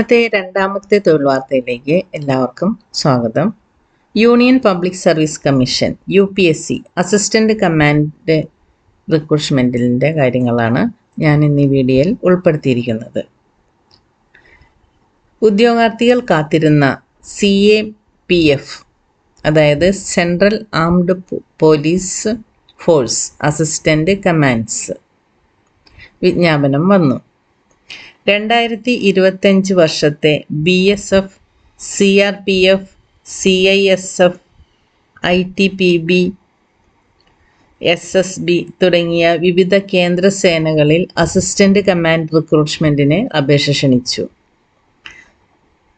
ഇന്നത്തെ രണ്ടാമത്തെ തൊഴിൽ വാർത്തയിലേക്ക് എല്ലാവർക്കും സ്വാഗതം. Union Public Service Commission U P S C assistant command റിക്രൂട്ട്മെന്റിന്റെ കാര്യങ്ങളാണ് ഞാൻ ഇന്ന് ഈ വീഡിയോയിൽ ഉൾപ്പെടുത്തിയിരിക്കുന്നത്. ഉദ്യോഗാർത്ഥികൾ കാത്തിരുന്ന സി എ പി എഫ് അതായത് Central Armed Police Force assistant commands വിജ്ഞാപനം വന്നു. രണ്ടായിരത്തി ഇരുപത്തഞ്ച് വർഷത്തെ B S F C R P F C I S F I T B P S S B തുടങ്ങിയ വിവിധ കേന്ദ്ര സേനകളിൽ അസിസ്റ്റന്റ് കമാൻഡ് റിക്രൂട്ട്മെന്റിന് അപേക്ഷ ക്ഷണിച്ചു.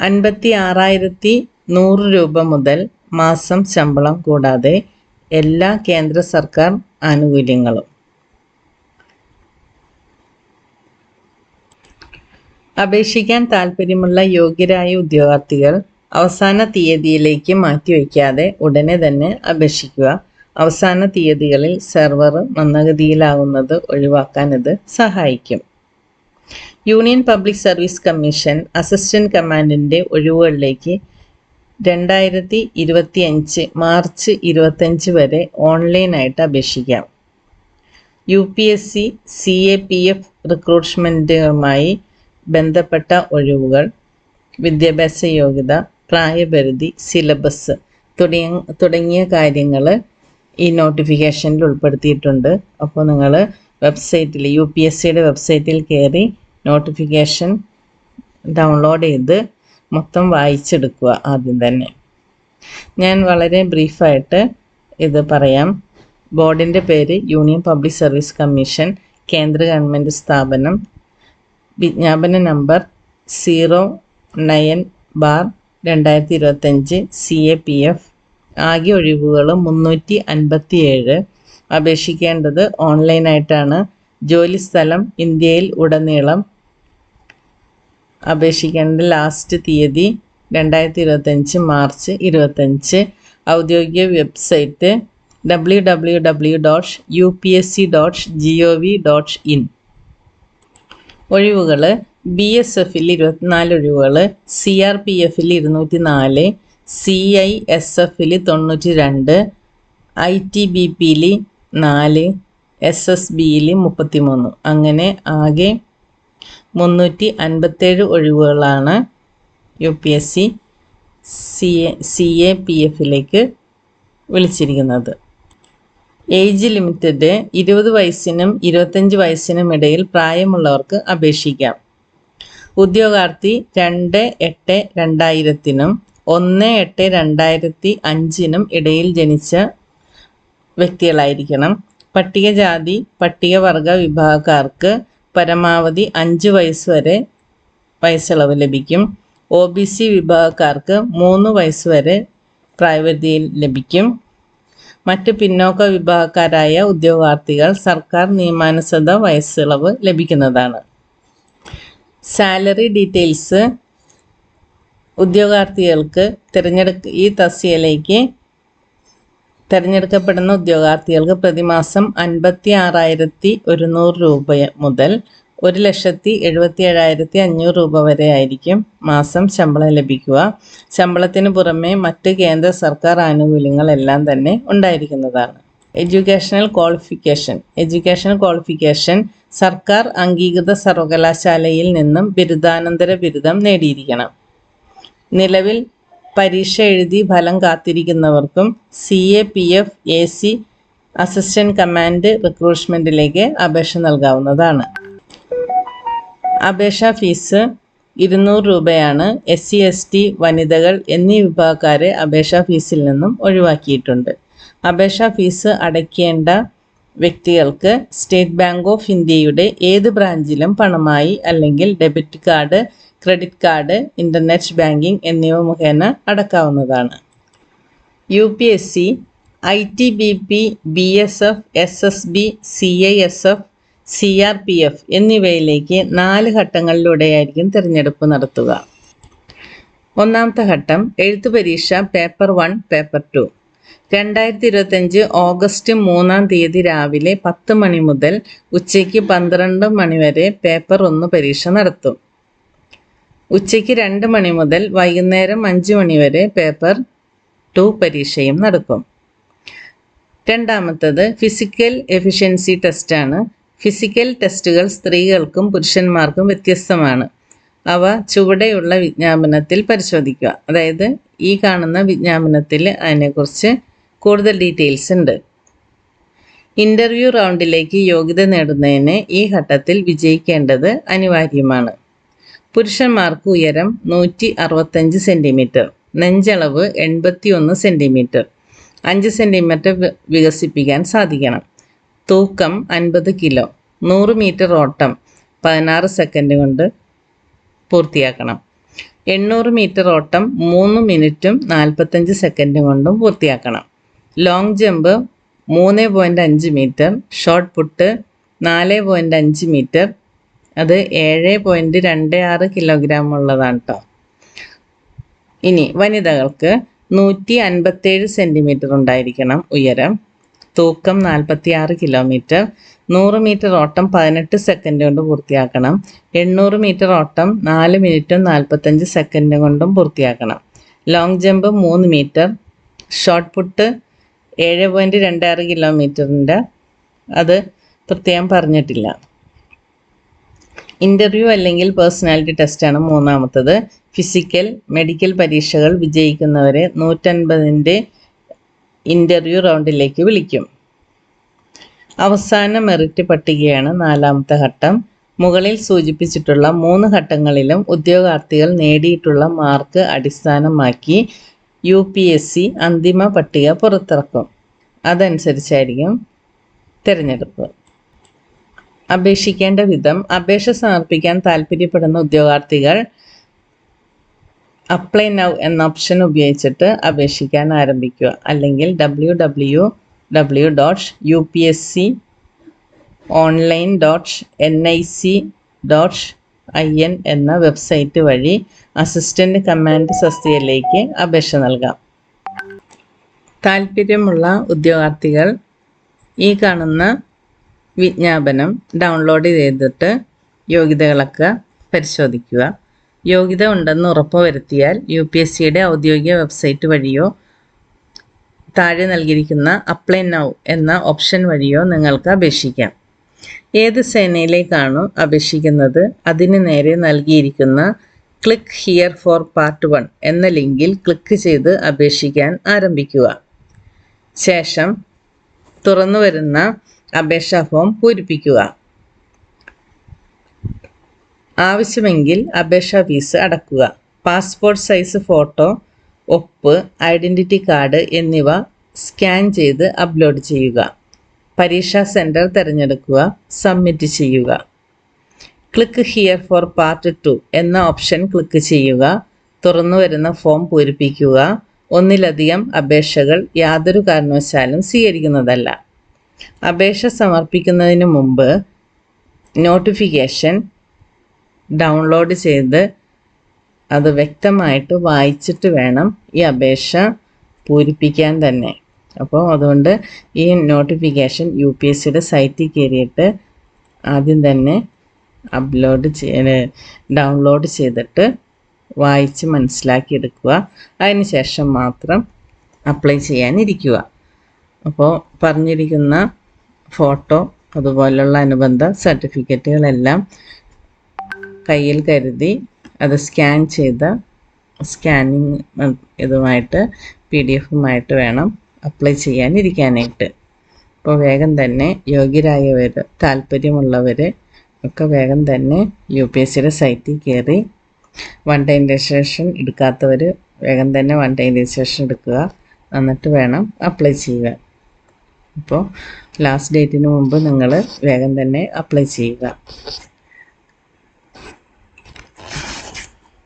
അൻപത്തി ആറായിരത്തി നൂറ് രൂപ മുതൽ മാസം ശമ്പളം കൂടാതെ എല്ലാ കേന്ദ്ര സർക്കാർ ആനുകൂല്യങ്ങളും. അപേക്ഷിക്കാൻ താൽപ്പര്യമുള്ള യോഗ്യരായ ഉദ്യോഗാർത്ഥികൾ അവസാന തീയതിയിലേക്ക് മാറ്റിവെക്കാതെ ഉടനെ തന്നെ അപേക്ഷിക്കുക. അവസാന തീയതികളിൽ സെർവർ മന്ദഗതിയിലാകുന്നത് ഒഴിവാക്കാൻ ഇത് സഹായിക്കും. Union Public Service Commission assistant കമാൻഡിന്റെ ഒഴിവുകളിലേക്ക് രണ്ടായിരത്തി ഇരുപത്തി അഞ്ച് മാർച്ച് ഇരുപത്തഞ്ച് വരെ ഓൺലൈനായിട്ട് അപേക്ഷിക്കാം. U P S C C A P F റിക്രൂട്ട്മെന്റുമായി ബന്ധപ്പെട്ട ഒഴിവുകൾ വിദ്യാഭ്യാസ യോഗ്യത പ്രായപരിധി സിലബസ് തുടങ്ങിയ തുടങ്ങിയ കാര്യങ്ങൾ ഈ നോട്ടിഫിക്കേഷനിൽ ഉൾപ്പെടുത്തിയിട്ടുണ്ട്. അപ്പോൾ നിങ്ങൾ വെബ്സൈറ്റിൽ യു പി എസ് സിയുടെ വെബ്സൈറ്റിൽ കയറി നോട്ടിഫിക്കേഷൻ ഡൗൺലോഡ് ചെയ്ത് മൊത്തം വായിച്ചെടുക്കുക ആദ്യം തന്നെ. ഞാൻ വളരെ ബ്രീഫായിട്ട് ഇത് പറയാം. ബോർഡിന്റെ പേര് യൂണിയൻ പബ്ലിക് സർവീസ് കമ്മീഷൻ കേന്ദ്ര ഗവൺമെന്റ് സ്ഥാപനം വിജ്ഞാപന നമ്പർ സീറോ നയൻ ബാർ രണ്ടായിരത്തി ഇരുപത്തഞ്ച് സി എ പി എഫ്. ആകെ ഒഴിവുകൾ മുന്നൂറ്റി അൻപത്തി ഏഴ് അപേക്ഷിക്കേണ്ടത് ഓൺലൈനായിട്ടാണ്. ജോലി സ്ഥലം ഇന്ത്യയിൽ ഉടനീളം. അപേക്ഷിക്കേണ്ട ലാസ്റ്റ് തീയതി രണ്ടായിരത്തി ഇരുപത്തഞ്ച് മാർച്ച് ഇരുപത്തഞ്ച് ഔദ്യോഗിക website W W W dot U P S C dot G O V dot in. ഒഴിവുകൾ ബി എസ് എഫിൽ ഇരുപത്തിനാല് ഒഴിവുകൾ സി ആർ പി എഫിൽ ഇരുന്നൂറ്റി നാല് സി ഐ എസ് എഫിൽ തൊണ്ണൂറ്റി രണ്ട് ഐ ടി ബി പിയിൽ നാല് എസ് എസ് ബിയിൽ മുപ്പത്തി മൂന്ന് അങ്ങനെ ആകെ മുന്നൂറ്റി അൻപത്തേഴ് ഒഴിവുകളാണ് U P S C C A P എഫിലേക്ക് വിളിച്ചിരിക്കുന്നത്. ഏജ് ലിമിറ്റഡ് ഇരുപത് വയസ്സിനും ഇരുപത്തഞ്ച് വയസ്സിനും ഇടയിൽ പ്രായമുള്ളവർക്ക് അപേക്ഷിക്കാം. ഉദ്യോഗാർത്ഥി രണ്ട് എട്ട് രണ്ടായിരത്തിനും ഒന്ന് എട്ട് രണ്ടായിരത്തി അഞ്ചിനും ഇടയിൽ ജനിച്ച വ്യക്തികളായിരിക്കണം. പട്ടികജാതി പട്ടികവർഗ വിഭാഗക്കാർക്ക് പരമാവധി അഞ്ച് വയസ്സ് വരെ വയസ്സളവ് ലഭിക്കും. ഒ ബി സി വിഭാഗക്കാർക്ക് മൂന്ന് വയസ്സ് വരെ പ്രായപരിധിയിൽ ലഭിക്കും. മറ്റ് പിന്നോക്ക വിഭാഗക്കാരായ ഉദ്യോഗാർത്ഥികൾ സർക്കാർ നിയമാനുസൃത വയസ്സിളവ് ലഭിക്കുന്നതാണ്. സാലറി ഡീറ്റെയിൽസ് ഉദ്യോഗാർത്ഥികൾക്ക് തിരഞ്ഞെടുക്ക ഈ തസ്യയിലേക്ക് തിരഞ്ഞെടുക്കപ്പെടുന്ന ഉദ്യോഗാർത്ഥികൾക്ക് പ്രതിമാസം അൻപത്തി ആറായിരത്തി ഒരുന്നൂറ് രൂപ മുതൽ ഒരു ലക്ഷത്തി എഴുപത്തി ഏഴായിരത്തി അഞ്ഞൂറ് രൂപ വരെ ആയിരിക്കും മാസം ശമ്പളം ലഭിക്കുക. ശമ്പളത്തിന് പുറമെ മറ്റ് കേന്ദ്ര സർക്കാർ ആനുകൂല്യങ്ങളെല്ലാം തന്നെ ഉണ്ടായിരിക്കുന്നതാണ്. എഡ്യൂക്കേഷണൽ ക്വാളിഫിക്കേഷൻ എഡ്യൂക്കേഷണൽ ക്വാളിഫിക്കേഷൻ സർക്കാർ അംഗീകൃത സർവകലാശാലയിൽ നിന്നും ബിരുദാനന്തര ബിരുദം നേടിയിരിക്കണം. നിലവിൽ പരീക്ഷ എഴുതി ഫലം കാത്തിരിക്കുന്നവർക്കും C A P F A C assistant command റിക്രൂട്ട്മെന്റിലേക്ക് അപേക്ഷ നൽകാവുന്നതാണ്. അപേക്ഷാ ഫീസ് ഇരുന്നൂറ് രൂപയാണ് എസ് സി എസ് ടി വനിതകൾ എന്നീ വിഭാഗക്കാരെ അപേക്ഷാ ഫീസിൽ നിന്നും ഒഴിവാക്കിയിട്ടുണ്ട്. അപേക്ഷാ ഫീസ് അടയ്ക്കേണ്ട വ്യക്തികൾക്ക് സ്റ്റേറ്റ് ബാങ്ക് ഓഫ് ഇന്ത്യയുടെ ഏത് ബ്രാഞ്ചിലും പണമായി അല്ലെങ്കിൽ debit card credit card internet banking എന്നിവ മുഖേന അടക്കാവുന്നതാണ്. U P S C I T B P B S F S S B C I S F C R P F എന്നിവയിലേക്ക് നാല് ഘട്ടങ്ങളിലൂടെയായിരിക്കും തിരഞ്ഞെടുപ്പ് നടത്തുക. ഒന്നാമത്തെ ഘട്ടം എഴുത്തു പരീക്ഷ പേപ്പർ വൺ പേപ്പർ ടു. രണ്ടായിരത്തി ഇരുപത്തഞ്ച് ഓഗസ്റ്റ് മൂന്നാം തീയതി രാവിലെ പത്ത് മണി മുതൽ ഉച്ചയ്ക്ക് പന്ത്രണ്ട് മണി വരെ പേപ്പർ ഒന്ന് പരീക്ഷ നടത്തും. ഉച്ചയ്ക്ക് രണ്ട് മണി മുതൽ വൈകുന്നേരം അഞ്ച് മണി വരെ പേപ്പർ ടു പരീക്ഷയും നടക്കും. രണ്ടാമത്തത് ഫിസിക്കൽ എഫിഷ്യൻസി ടെസ്റ്റാണ്. ഫിസിക്കൽ ടെസ്റ്റുകൾ സ്ത്രീകൾക്കും പുരുഷന്മാർക്കും വ്യത്യസ്തമാണ്. അവ ചുവടെയുള്ള വിജ്ഞാപനത്തിൽ പരിശോധിക്കുക. അതായത് ഈ കാണുന്ന വിജ്ഞാപനത്തിൽ അതിനെക്കുറിച്ച് കൂടുതൽ ഡീറ്റെയിൽസ് ഉണ്ട്. ഇന്റർവ്യൂ റൗണ്ടിലേക്ക് യോഗ്യത നേടുന്നതിന് ഈ ഘട്ടത്തിൽ വിജയിക്കേണ്ടത് അനിവാര്യമാണ്. പുരുഷന്മാർക്ക് ഉയരം നൂറ്റി അറുപത്തഞ്ച് സെന്റിമീറ്റർ നെഞ്ചളവ് എൺപത്തി ഒന്ന് സെന്റിമീറ്റർ അഞ്ച് സെന്റിമീറ്റർ വികസിപ്പിക്കാൻ സാധിക്കണം. തൂക്കം അൻപത് കിലോ. നൂറ് മീറ്റർ ഓട്ടം പതിനാറ് സെക്കൻഡ് കൊണ്ട് പൂർത്തിയാക്കണം. എണ്ണൂറ് മീറ്റർ ഓട്ടം മൂന്ന് മിനിറ്റും നാൽപ്പത്തഞ്ച് സെക്കൻഡും കൊണ്ടും പൂർത്തിയാക്കണം. ലോങ് ജമ്പ് മൂന്ന് പോയിന്റ് അഞ്ച് മീറ്റർ. ഷോർട്ട് പുട്ട് നാല് പോയിന്റ് അഞ്ച് മീറ്റർ. അത് ഏഴ് പോയിന്റ് രണ്ട് ആറ് കിലോഗ്രാം ഉള്ളതാണ് കേട്ടോ ഇനി വനിതകൾക്ക് നൂറ്റി അൻപത്തേഴ് സെന്റിമീറ്റർ ഉണ്ടായിരിക്കണം ഉയരം. തൂക്കം നാൽപ്പത്തി ആറ് കിലോമീറ്റർ. നൂറ് മീറ്റർ ഓട്ടം പതിനെട്ട് സെക്കൻഡ് കൊണ്ട് പൂർത്തിയാക്കണം. എണ്ണൂറ് മീറ്റർ ഓട്ടം നാല് മിനിറ്റും നാൽപ്പത്തഞ്ച് സെക്കൻഡ് കൊണ്ടും പൂർത്തിയാക്കണം. ലോങ് ജമ്പ് മൂന്ന് മീറ്റർ. ഷോർട്ട് പുട്ട് ഏഴ് പോയിന്റ് രണ്ടാറ് കിലോമീറ്ററിന്റെ അത് പ്രത്യേകം പറഞ്ഞിട്ടില്ല. ഇന്റർവ്യൂ അല്ലെങ്കിൽ പേഴ്സണാലിറ്റി ടെസ്റ്റാണ് മൂന്നാമത്തത്. ഫിസിക്കൽ മെഡിക്കൽ പരീക്ഷകൾ വിജയിക്കുന്നവരെ നൂറ്റൻപതിന്റെ ഇന്റർവ്യൂ റൗണ്ടിലേക്ക് വിളിക്കും. അവസാന മെറിറ്റ് പട്ടികയാണ് നാലാമത്തെ ഘട്ടം. മുകളിൽ സൂചിപ്പിച്ചിട്ടുള്ള മൂന്ന് ഘട്ടങ്ങളിലും ഉദ്യോഗാർത്ഥികൾ നേടിയിട്ടുള്ള മാർക്ക് അടിസ്ഥാനമാക്കി യു പി എസ് സി അന്തിമ പട്ടിക പുറത്തിറക്കും. അതനുസരിച്ചായിരിക്കും തിരഞ്ഞെടുപ്പ്. അപേക്ഷിക്കേണ്ട വിധം അപേക്ഷ സമർപ്പിക്കാൻ താൽപ്പര്യപ്പെടുന്ന ഉദ്യോഗാർത്ഥികൾ അപ്ലൈ നൗ എന്ന ഓപ്ഷൻ ഉപയോഗിച്ചിട്ട് അപേക്ഷിക്കാൻ ആരംഭിക്കുക. അല്ലെങ്കിൽ W W W dot U P S C online dot N I C dot I N എന്ന വെബ്സൈറ്റ് വഴി അസിസ്റ്റന്റ് കമാൻഡ് സസ്തിയിലേക്ക് അപേക്ഷ നൽകാം. താല്പര്യമുള്ള ഉദ്യോഗാർത്ഥികൾ ഈ കാണുന്ന വിജ്ഞാപനം ഡൗൺലോഡ് ചെയ്തിട്ട് യോഗ്യതകളൊക്കെ പരിശോധിക്കുക. യോഗ്യത ഉണ്ടെന്ന് ഉറപ്പുവരുത്തിയാൽ യു പി എസ് സിയുടെ ഔദ്യോഗിക വെബ്സൈറ്റ് വഴിയോ താഴെ നൽകിയിരിക്കുന്ന അപ്ലൈ നൗ എന്ന ഓപ്ഷൻ വഴിയോ നിങ്ങൾക്ക് അപേക്ഷിക്കാം. ഏത് സേനയിലേക്കാണോ അപേക്ഷിക്കുന്നത് അതിന് നേരെ നൽകിയിരിക്കുന്ന click here for part one എന്ന ലിങ്കിൽ ക്ലിക്ക് ചെയ്ത് അപേക്ഷിക്കാൻ ആരംഭിക്കുക. ശേഷം തുറന്നു വരുന്ന അപേക്ഷാ ഫോം പൂരിപ്പിക്കുക. ആവശ്യമെങ്കിൽ അപേക്ഷാ ഫീസ് അടക്കുക. പാസ്പോർട്ട് സൈസ് ഫോട്ടോ ഒപ്പ് ഐഡന്റിറ്റി കാർഡ് എന്നിവ സ്കാൻ ചെയ്ത് അപ്ലോഡ് ചെയ്യുക. പരീക്ഷാ സെന്റർ തിരഞ്ഞെടുക്കുക സബ്മിറ്റ് ചെയ്യുക. Click here for part two എന്ന ഓപ്ഷൻ ക്ലിക്ക് ചെയ്യുക. തുറന്നു വരുന്ന ഫോം പൂരിപ്പിക്കുക. ഒന്നിലധികം അപേക്ഷകൾ യാതൊരു കാരണവശാലും സ്വീകരിക്കുന്നതല്ല. അപേക്ഷ സമർപ്പിക്കുന്നതിന് മുമ്പ് നോട്ടിഫിക്കേഷൻ ഡൗൺലോഡ് ചെയ്ത് അത് വ്യക്തമായിട്ട് വായിച്ചിട്ട് വേണം ഈ അപേക്ഷ പൂരിപ്പിക്കാൻ തന്നെ. അപ്പോൾ അതുകൊണ്ട് ഈ നോട്ടിഫിക്കേഷൻ യു പി എസ് സിയുടെ സൈറ്റിൽ കയറിയിട്ട് ആദ്യം തന്നെ അപ്ലോഡ് ചെയ്യ ഡൗൺലോഡ് ചെയ്തിട്ട് വായിച്ച് മനസ്സിലാക്കിയെടുക്കുക. അതിന് ശേഷം മാത്രം അപ്ലൈ ചെയ്യാനിരിക്കുക. അപ്പോൾ പറഞ്ഞിരിക്കുന്ന ഫോട്ടോ അതുപോലുള്ള അനുബന്ധ സർട്ടിഫിക്കറ്റുകളെല്ലാം കയ്യിൽ കരുതി അത് സ്കാൻ ചെയ്ത് സ്കാനിങ് ഇതുമായിട്ട് പി ഡി എഫുമായിട്ട് വേണം അപ്ലൈ ചെയ്യാനിരിക്കാനായിട്ട്. അപ്പോൾ വേഗം തന്നെ യോഗ്യരായവർ താല്പര്യമുള്ളവർ ഒക്കെ വേഗം തന്നെ യു പി എസ് സിയുടെ സൈറ്റിൽ കയറി വൺ ടൈം രജിസ്ട്രേഷൻ എടുക്കാത്തവർ വേഗം തന്നെ വൺ ടൈം രജിസ്ട്രേഷൻ എടുക്കുക. എന്നിട്ട് വേണം അപ്ലൈ ചെയ്യുക. അപ്പോൾ ലാസ്റ്റ് ഡേറ്റിന് മുമ്പ് നിങ്ങൾ വേഗം തന്നെ അപ്ലൈ ചെയ്യുക.